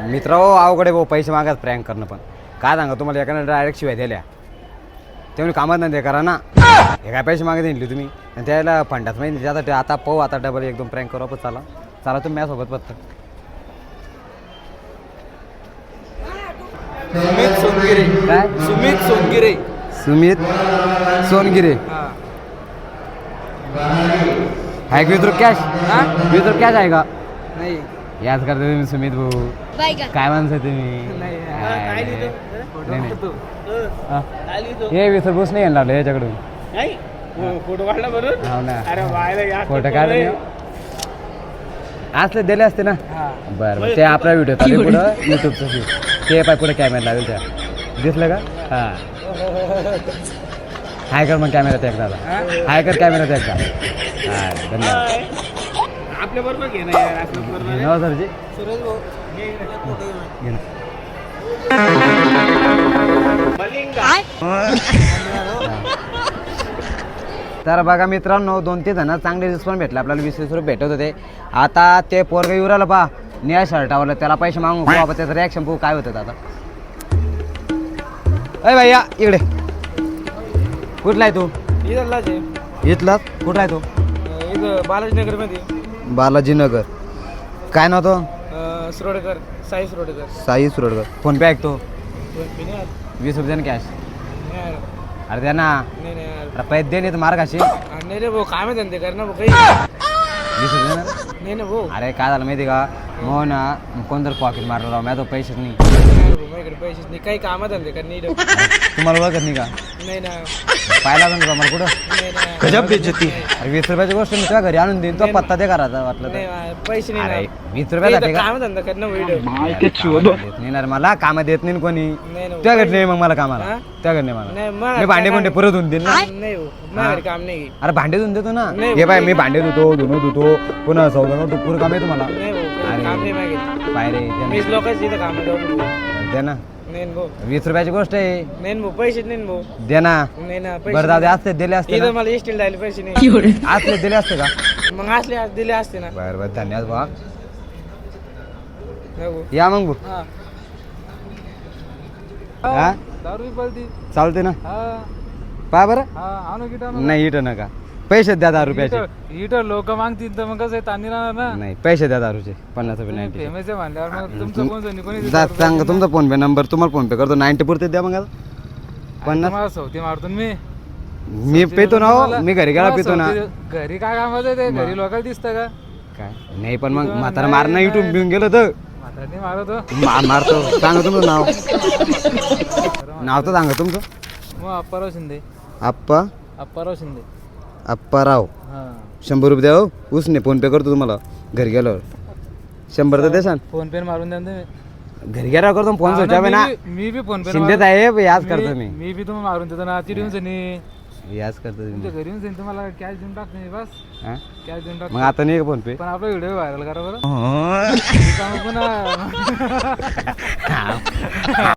मित्र हो अवघड आहे भाऊ पैसे मागत प्रँक करणं पण. काय सांगा तुम्हाला एकानं डायरेक्ट शिवाय दिल्या. तेवढी कामात नाही ते करा ना. हे काय पैसे मागत दिले तुम्ही? आणि त्याला फंडात माहिती त्यासाठी आता पाहू आता डबल एकदम प्रँक करू आपण चला. चला तुम्ही माझ्यासोबत सुमित सोनगिरे. काय? सुमित सोनगिरे. सुमित सोनगिरे. आहे का विद्रुप कॅश हा? विद्रुप कॅश आहे का? नाही. याच करता तुम्ही सुमित भाऊ. काय माणसं तुम्ही. हा. हे. विसर बस नाही येणार याच्याकडून. नाही हो, फोटो काढला बरोबर हो फोटो असले दिले असते ना? हा. बरं बरं ते आपला व्हिडिओ चालू पुढं. युट्यूबचं ते पाय पुढे कॅमेरा लागेल त्या. दिसलं का? हां. हाय कर मग कॅमेरात एकदा हा? हाय कर कॅमेरात एकदा. हां धन्यवाद. आपल्या बरोबर घे ना यार आपल्या बरोबर सरजी. सुरेश भाऊ घे ना, फोटो घे तर बघा मित्रांनो दोन तीन जण चांगले रिस्पॉन्स भेटले. आपल्याला वीस वीस रुपये भेटत होते. आता ते पोरग येऊ राहिलं पा निळ्या शर्टावर त्याला पैसे मागून पाहू आपण. त्याचं रिॲक्शन पाहू काय होतं आता. अय भैया इकडे. कुठला आहे तू? इथलाच आहे. इथला कुठला आहे तू? इथं बालाजीनगरमध्ये बालाजीनगर. काय नाव तो? सुरोडकर साई सुरोडकर साई सुरडकर फोन पे ऐकतो नाही. वीस रुपयानं कॅश नाही. अरे द्या ना. नाही नाही यार. अरे पैसे दे नाही तर मार खाशी हा, नाही रे भाऊ काम आहे धंदे कर ना भाऊ काही वीस रुपये देणार? नाही ना भाऊ. अरे काय झालं माहिती का? हो. ना कोणतरी पॉकेट मारलं राव माझ्या तो पैसेच नाही. माझ्याकडे पैसेच नाही. काही काम नाही. तुम्हाला ओळखत नाही का? नाही ना. पाहिला पण मला कुठं? नाही ना. गजब अरे वीस रुपयाची गोष्ट मी तुझ्या घरी आणून देईन तो पत्ता दे करायचा वाटलं नाही पैसे नाही ना. वीस का? काम व्हिडिओ देत नाही ना रे मला कामात देत नाही कोणी. नाही ना तुझ्या घरी नाही मग मला कामाला. हा? त्या घरी नाही मला. नाही मी भांडे कोणते परत धुवून देईन ना. नाही माझ्याकडे काम नाही. अरे भांडे धुवून देतो ना. नाही. हे बाय मी भांडे धुतो धुणं धुतो पुन्हा सौदा टुपूर काम नाही काही अरे. काम नाही मागे. लोकांची इथं काम दे ना. भाऊ वीस रुपयाची गोष्ट आहे. नाही ना भाऊ पैसे नाही ना भाऊ दे ना. नाही ना बरं दादा असते दिले असते इथं ना. मला इस्टील द्यायला पैसे नाही. असले दिले असते का? मग असले आज दिले असते ना. बरं बरं धन्यवाद बा या मग भाऊ. हा. हा? दारू पळती चालते ना. हा. पा बरं. हा आणू की नाही इथं नका. पैसे द्या दहा रुपयाचे. इथं लोक मागतील तर मग कसं तांदी राहणार ना. नाही पैसे द्या दारूचे पन्नास रुपये नाईन्टी फेमस आहे म्हणल्यावर मग तुमचं कोण कोणी जा सांगा तुमचा फोन पे नंबर तुम्हाला फोन पे करतो. नाईन्टी पुरते द्या मग आता. पन्नास. मला सवती मारतो ना मी. मी पितो ना हो. मी घरी गेला मला पितो ना. सवती- घरी काय कामाचं आहे ते? घरी लोकांना दिसतं का? काय? नाही पण मग म्हातारा मारणं इटून पिऊन गेलो तर. म्हातारनी मारतो मा- मारतो. सांगा तुमचं नाव. नाव तर सांगा तुमचं. मग अप्पाराव शिंदे. आप्पा अप्पाराव शिंदे. आप्पाराव हा. शंभर रुपये द्या हो उसने फोन पे करतो तुम्हाला. घरी गेल्यावर. शंभर तर देसान फोन पे मारून द्या ना तुम्ही. घरी गेल्यावर करतो फोन हा स्विच ना, मी बी- मी बी फोन पे शिंदे साहेब याच करतो मी. मी बी तुम्ही मारून देतो ना येऊन सनी याच करतो तुमच्या तुम्ही घरी येऊन सनी तुम्हाला कॅश देऊन टाकतो मी बस. हा? कॅश देऊन मग टाकतो आता नाही का फोन पे? पण आपला व्हिडिओ व्हायरल करा बरं. पुन्हा